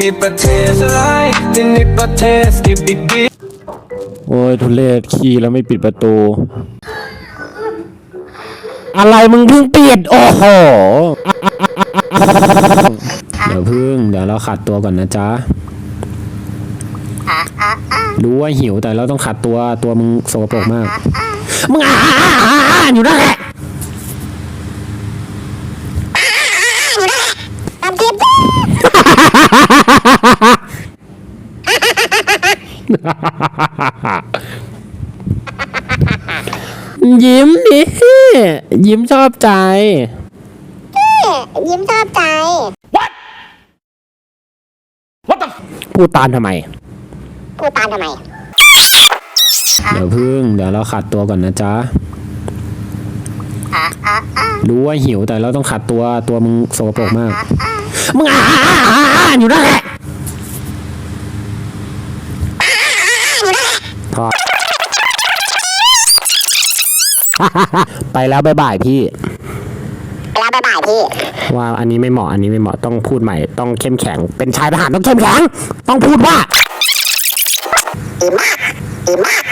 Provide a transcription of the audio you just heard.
นี่ประเทศอะไรนี่ประเทศที่ดีโอ้ยทุเรศขี่แล้วไม่ปิดประตู อะไรมึงเพิ่งปิด โอ้โห เดี๋ยวพึ่ง เดี๋ยวเราขัดตัวก่อนนะจ๊ะ รู้ว่าหิวแต่เราต้องขัดตัวตัวมึงสกปรกมาก มึงอ่าอยู่นั่นแหละ ยิ้มดิยิ้มชอบใจ ยิ้มชอบใจพูดตามทำไม พูดตามทำไม เดี๋ยวพึ่ง เดี๋ยวเราขัดตัวก่อนนะจ๊ะรู้ว่าหิวแต่เราต้องขัดตัวตัวมึงสกปรกมาก มึงอ่าอยู่นั่นแหละ พอไปแล้วบายบายพี่ แล้วบ๊ายบายพี่ ว่าอันนี้ไม่เหมาะอันนี้ไม่เหมาะต้องพูดใหม่ต้องเข้มแข็ง เป็นชายทหารต้องเข้มแข็ง ต้องพูดว่าดีมากดีมาก